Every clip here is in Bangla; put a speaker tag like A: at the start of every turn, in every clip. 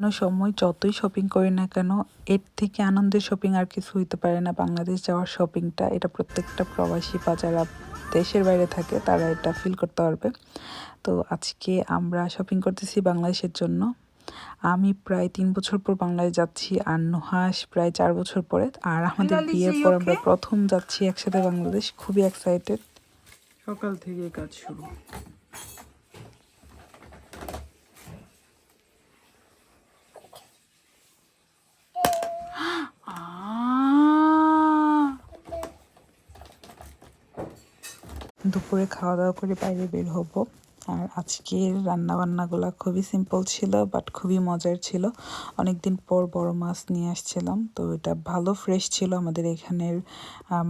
A: কোনো সময় যতই শপিং করি না কেন এর থেকে আনন্দের শপিং আর কিছু হইতে পারে না। বাংলাদেশ যাওয়ার শপিংটা এটা প্রত্যেকটা প্রবাসী বা যারা দেশের বাইরে থাকে তারা এটা ফিল করতে পারবে। তো আজকে আমরা শপিং করতেছি বাংলাদেশের জন্য। আমি প্রায় তিন বছর পর বাংলাদেশ যাচ্ছি আর নুহাস প্রায় চার বছর পরে। আর আমাদের বিয়ের পর আমরা প্রথম যাচ্ছি একসাথে বাংলাদেশ। খুবই এক্সাইটেড সকাল থেকে কাজ শুরু। দুপুরে খাওয়া দাওয়া করে বাইরে বের হব। আর আজকের রান্না বান্নাগুলো খুবই সিম্পল ছিল বাট খুবই মজার ছিল। অনেকদিন পর বড় মাছ নিয়ে আসছিলাম, তো এটা ভালো ফ্রেশ ছিল। আমাদের এখানের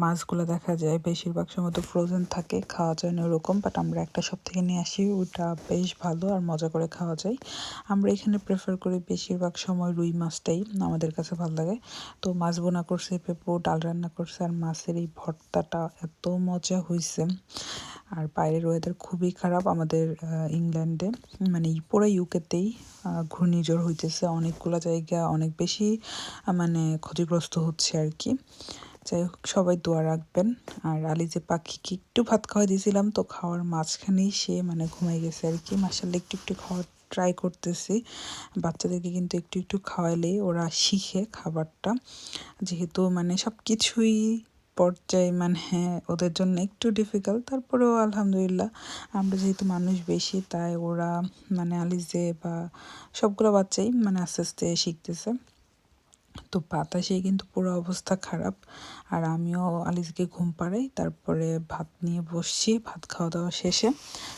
A: মাছগুলো দেখা যায় বেশিরভাগ সময় তো ফ্রোজেন থাকে, খাওয়া যায় না ওরকম বাট আমরা একটা সব থেকে নিয়ে আসি, ওটা বেশ ভালো আর মজা করে খাওয়া যায়। আমরা এখানে প্রেফার করি বেশিরভাগ সময় রুই মাছটাই, আমাদের কাছে ভালো লাগে। তো মাছ বোনা করছে, পেঁপো ডাল রান্না করছে, আর মাছের এই ভর্তাটা এত মজা হয়েছে আর বাইরের ওয়েদার খুবই খারাপ আমাদের ইংল্যান্ডে মানে পুরো ইউকেতেই ঘূর্ণিঝড় হইতেছে। অনেকগুলো জায়গা অনেক বেশি মানে ক্ষতিগ্রস্ত হচ্ছে আর কি। যাই হোক, সবাই দোয়া রাখবেন। আর আলি যে পাখিকে একটু ভাত খাওয়াই দিয়েছিলাম, তো খাওয়ার মাঝখানেই সে মানে ঘুমাই গেছে আর কি। মাসাল্লাহ একটু একটু খাওয়ার ট্রাই করতেছি। বাচ্চাদেরকে কিন্তু একটু একটু খাওয়ালে ওরা শিখে খাবারটা। যেহেতু মানে সব কিছুই পর্যায়ে মানে হ্যাঁ, ওদের জন্য একটু ডিফিকাল্ট তারপরেও আলহামদুলিল্লাহ আমরা যেহেতু মানুষ বেশি তাই ওরা মানে আলিজে বা সবগুলো বাচ্চাই মানে আস্তে আস্তে শিখতেছে। তো বাতাসে কিন্তু পুরো অবস্থা খারাপ। আর আমিও আলিজকে ঘুম পাড়াই তারপরে ভাত নিয়ে বসছি ভাত খাওয়া দাওয়া শেষে।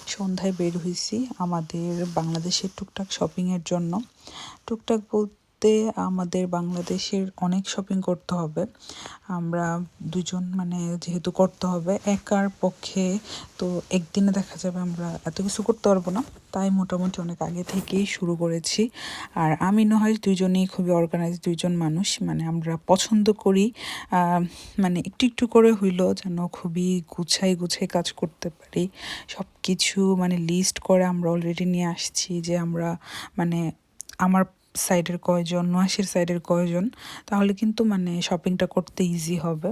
A: সন্ধ্যায় বের হয়েছি আমাদের বাংলাদেশের টুকটাক শপিংয়ের জন্য। টুকটাক বলতে আমাদের বাংলাদেশের অনেক শপিং করতে হবে। আমরা দুজন মানে যেহেতু করতে হবে একার পক্ষে, তো একদিনে দেখা যাবে আমরা এত কিছু করতে পারব না। তাই মোটামুটি অনেক আগে থেকেই শুরু করেছি। আর আমি নয় দুজনেই খুবই অর্গানাইজ দুইজন মানুষ। মানে আমরা পছন্দ করি মানে একটু একটু করে হইল যেন খুবই গুছাই গুছাই কাজ করতে পারি। সব কিছু মানে লিস্ট করে আমরা অলরেডি নিয়ে আসছি যে আমরা মানে আমার সাইডের কয়জন নোয়াশির সাইডের কয়জন, তাহলে কিন্তু মানে শপিংটা করতে ইজি হবে।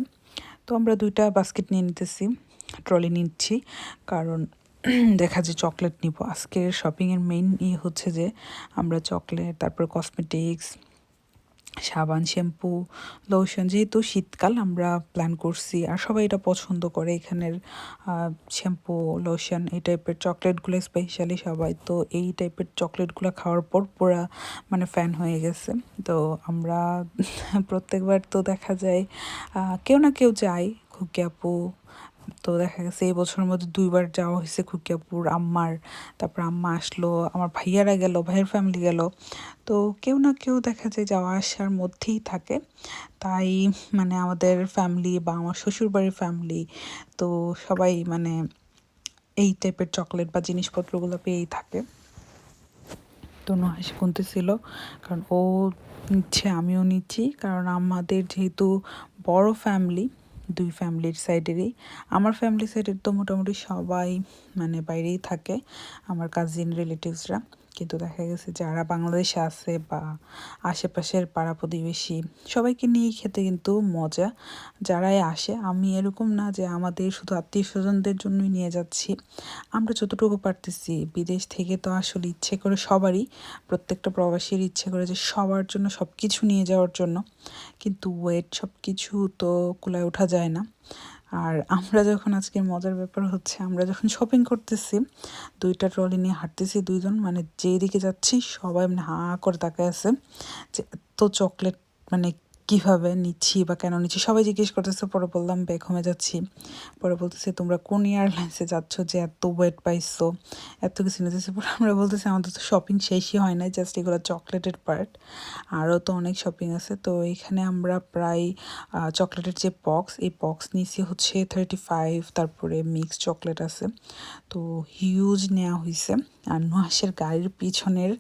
A: তো আমরা দুইটা বাস্কেট নিয়ে নিতেছি ট্রলি নিচ্ছি, কারণ দেখা যায় চকলেট নিব। আজকের শপিংয়ের মেইন ই হচ্ছে যে আমরা চকলেট তারপর কসমেটিক্স সাবান, শ্যাম্পু লোশন যেহেতু শীতকাল আমরা প্ল্যান করছি আর সবাই এটা পছন্দ করে এখানের শ্যাম্পু লোশন এই টাইপের চকলেটগুলো স্পেশালি সবাই তো এই টাইপের চকলেটগুলো খাওয়ার পর পুরা মানে ফ্যান হয়ে গেছে। তো আমরা প্রত্যেকবার তো দেখা যায় কেউ না কেউ যায়, খুকি আপু তো দেখা গেছে এই বছরের মধ্যে দুইবার যাওয়া হয়েছে খুকিয়াপুর, আম্মার, তারপর আম্মা আসলো, আমার ভাইয়ারা গেল, ভাইয়ের ফ্যামিলি গেল। তো কেউ না কেউ দেখা যায় যাওয়া আসার মধ্যেই থাকে। তাই মানে আমাদের ফ্যামিলি বা আমার শ্বশুরবাড়ির ফ্যামিলি তো সবাই মানে এই টাইপের চকলেট বা জিনিসপত্রগুলো পেয়েই থাকে। তো নহাসি কিনতেছিল কারণ ও নিচ্ছে, আমিও নিচ্ছি, কারণ আমাদের যেহেতু বড় ফ্যামিলি দুই ফ্যামিলির সাইডেরই আমার ফ্যামিলি সাইডের তো মোটামুটি সবাই মানে বাইরেই থাকে, আমার কাজিন রিলেটিভসরা কিন্তু দেখা গেছে যারা বাংলাদেশে আছে বা আশেপাশের পাড়া প্রতিবেশী, সবাইকে নিয়েই খেতে কিন্তু মজা। যারাই আসে, আমি এরকম না যে আমাদের শুধু আত্মীয় স্বজনদের জন্যই নিয়ে যাচ্ছি। আমরা যতটুকু পারতেছি, বিদেশ থেকে তো আসলে ইচ্ছে করে সবারই, প্রত্যেকটা প্রবাসীর ইচ্ছে করে যে সবার জন্য সব কিছু নিয়ে যাওয়ার জন্য। কিন্তু ওয়েট সব কিছু তো কুলায় ওঠা যায় না। আর আমরা যখন আজকের মজার ব্যাপার হচ্ছে, আমরা যখন শপিং করতেছি, দুইটা ট্রলি নিয়ে হাঁটতেছি দুইজন মানে যেদিকে যাচ্ছি সবাই মানে হা করে তাকায় আছে যে এত চকলেট মানে কীভাবে নিচ্ছি বা কেন নিচ্ছি? সবাই জিজ্ঞেস করতেছে, পরে বললাম হোমে যাচ্ছি। পরে বলতেছে, তোমরা কোন এয়ারলাইন্সে যাচ্ছ যে এত ওয়েট পাইছো? এত কিছু নিতেছে পরে আমরা বলতেছি, আমাদের তো শপিং শেষই হয় না জাস্ট এগুলো চকলেটের পার্ট আরও তো অনেক শপিং আছে। তো এখানে আমরা প্রায় চকলেটের যে বক্স এই বক্স নিয়েছি হচ্ছে থার্টি ফাইভ তারপরে মিক্স চকলেট আছে। তো হিউজ নেওয়া হয়েছে আর নুহাসের গাড়ির পিছনের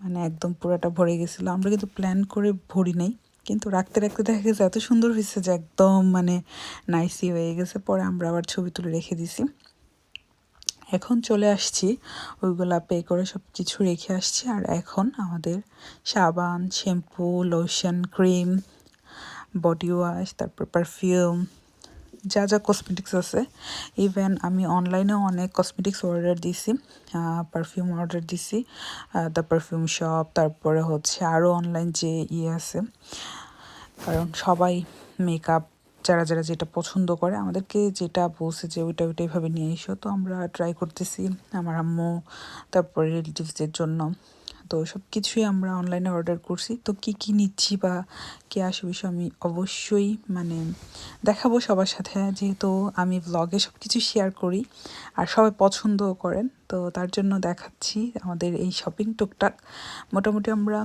A: মানে একদম পুরাটা ভরে গেছিল। আমরা কিন্তু প্ল্যান করে ভরি নাই। কিন্তু রাখতে রাখতে দেখা গেছে এত সুন্দর হয়েছে যে একদম মানে নাইসি হয়ে গেছে। পরে আমরা আবার ছবি তুলে রেখে দিছি। এখন চলে আসছি, ওইগুলা পে করে সব কিছু রেখে আসছি। আর এখন আমাদের সাবান, shampoo, lotion, cream, body wash, তারপর পারফিউম যা যা কসমেটিক্স আছে ইভেন আমি অনলাইনে অনেক কসমেটিক্স অর্ডার দিছি পারফিউম অর্ডার দিছি দ্য পারফিউম শপ তারপরে হচ্ছে আরও অনলাইন যে ইয়ে আছে, কারণ সবাই মেকআপ যারা যারা যেটা পছন্দ করে, আমাদেরকে যেটা বলছে যে ওইটা ওইটা এইভাবে নিয়ে এসো, তো আমরা ট্রাই করতেছি আমার আম্মু, তারপরে রিলেটিভসদের জন্য। তো সব কিছুই আমরা অনলাইনে অর্ডার করছি। তো কি কি নিচ্ছি বা কে আসে বিষয় আমি অবশ্যই মানে দেখাবো সবার সাথে। যেহেতু আমি ব্লগে সব কিছু শেয়ার করি আর সবাই পছন্দও করেন, তো তার জন্য দেখাচ্ছি আমাদের এই শপিং টুকটাক। মোটামুটি আমরা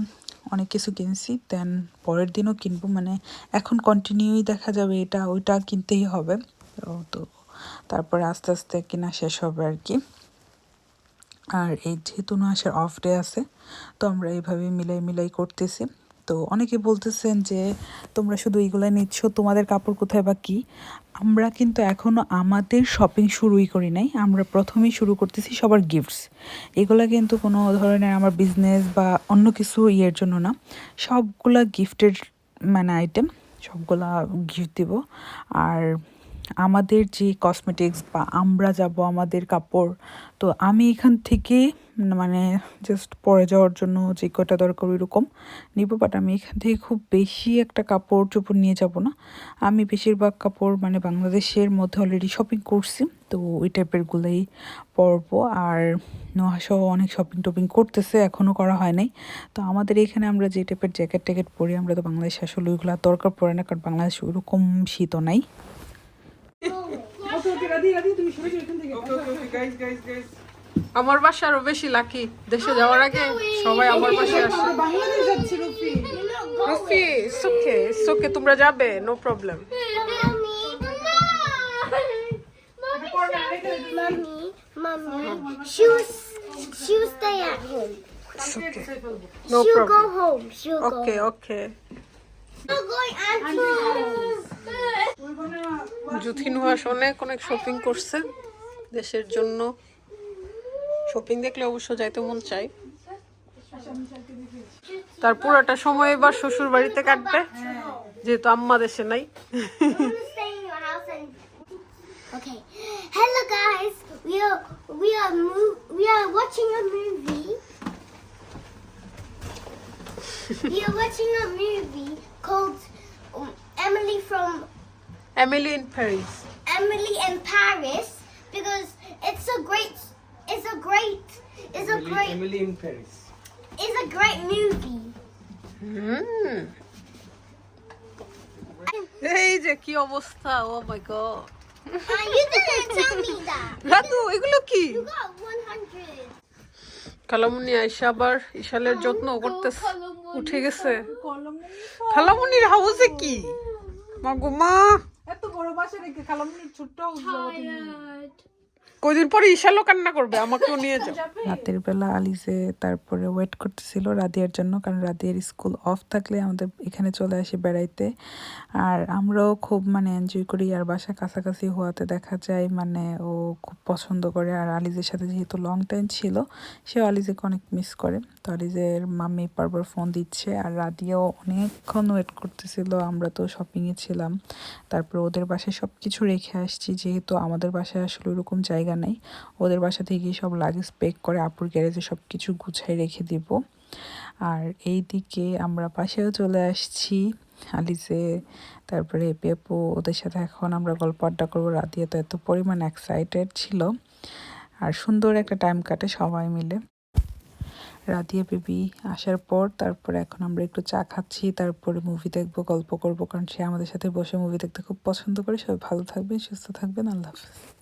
A: অনেক কিছু কিনছি দেন পরের দিনও কিনবো। মানে এখন কন্টিনিউই দেখা যাবে এটা, ওইটা কিনতেই হবে। তো তারপরে আস্তে আস্তে কেনা শেষ হবে আর কি। আর এই যেহেতু আসার অফ ডে আছে, তো আমরা এইভাবে মিলাই মিলাই করতেছি। তো অনেকে বলতেছেন যে, তোমরা শুধু এইগুলাই নিচ্ছ, তোমাদের কাপড় কোথায় বা কী? আমরা কিন্তু এখনও আমাদের শপিং শুরুই করি নাই। আমরা প্রথমেই শুরু করতেছি সবার গিফটস এগুলা কিন্তু কোনো ধরনের আমার বিজনেস বা অন্য কিছু ইয়ের জন্য না। সবগুলা গিফটের মানে আইটেম সবগুলা গিফট দিব। আর আমাদের যে কসমেটিক্স বা আমরা যাব আমাদের কাপড়, তো আমি এখান থেকে মানে জাস্ট পরে যাওয়ার জন্য যে কটা দরকার ওইরকম নিব বাট আমি এখান থেকে খুব বেশি একটা কাপড় চোপড় নিয়ে যাব না। আমি বেশিরভাগ কাপড় মানে বাংলাদেশের মধ্যে অলরেডি শপিং করছি, তো ওই টাইপেরগুলোই পরবো। আর নোহাসহ অনেক শপিং টপিং করতেছে এখনও করা হয় নাই। তো আমাদের এখানে আমরা যে টাইপের জ্যাকেট ট্যাকেট পরি, আমরা তো বাংলাদেশে আসলে ওইগুলো দরকার পড়ে না, কারণ বাংলাদেশে ওইরকম শীতও নাই।
B: আমার বাসা আরও বেশি লাকি দেশে যাওয়ার আগে সবাই আমার বাসায় আসে
C: রুফি
B: সুখে সুখে তোমরা যাবে no problem
D: Mommy, mommy, she'll stay at home.
B: No
D: she'll
B: problem
D: go home. She'll
B: okay
D: go.
B: Okay
D: She'll
B: জুথিন অনেক অনেক শপিং করছে দেশের জন্য। শপিং দেখলে অবশ্য যাইতে মন চাই তার সময় এবার শ্বশুর বাড়িতে কাটবে, যেহেতু আম্মা দেশে নাই।
D: We are watching a movie.
B: Emily in Paris
D: Emily in Paris because it's a great it's a great it's a great
C: Emily in Paris.
D: it's a great movie.
B: হুম এই যে কি অবস্থা ও my god
D: Uh, you didn't tell me that.
B: Ratu এগুলো কি
D: You got 100.
B: খালামুনি আইসা আবার ইশালের যত্ন করতেছে উঠে গেছে খালামুনির হাউসে কি মা গো মা
C: বড় বাসা রেখে খালামুনি ছোট্ট
B: কয়দিন পরে ইশালও কান্না করবে আমাকেও নিয়ে যাও।
A: রাতের বেলা আলিজে তারপরে ওয়েট করতেছিল রাদিয়ার জন্য কারণ রাদিয়ার স্কুল অফ থাকলে আমাদের এখানে চলে আসে বেড়াইতে। আর আমরাও খুব মানে এনজয় করি আর বাসা কাছাকাছি হওয়াতে দেখা যায় মানে ও খুব পছন্দ করে। আর আলিজের সাথে যেহেতু লং টাইম ছিল সেও আলিজেকে অনেক মিস করে। তো আলিজের মাম্মি বারবার ফোন দিচ্ছে আর রাদিয়াও অনেকক্ষণ ওয়েট করতেছিল, আমরা তো শপিংয়ে ছিলাম। তারপর ওদের বাসায় সব কিছু রেখে আসছি, যেহেতু আমাদের বাসায় আসলে ওরকম জায়গা নেই। ওদের বাসা থেকে সব লাগেজ প্যাক করে আপুর গ্যারেজে সব কিছু গুছাই রেখে দিব। আর এই দিকে আমরা পাশেও চলে আসছি আলিজে, তারপরে পেপু ওদের সাথে এখন আমরা গল্প আড্ডা করব। রাতিয়া তো এত পরিমাণ এক্সাইটেড ছিল। আর সুন্দর একটা টাইম কাটে সবাই মিলে। রাধিয়া বেবি আসার পর, তারপরে এখন আমরা একটু চা খাচ্ছি, তারপরে মুভি দেখব, গল্প করব, কারণ সে আমাদের সাথে বসে মুভি দেখতে খুব পছন্দ করে। সবাই ভালো থাকবেন, সুস্থ থাকবেন, আল্লাহ হাফিজ।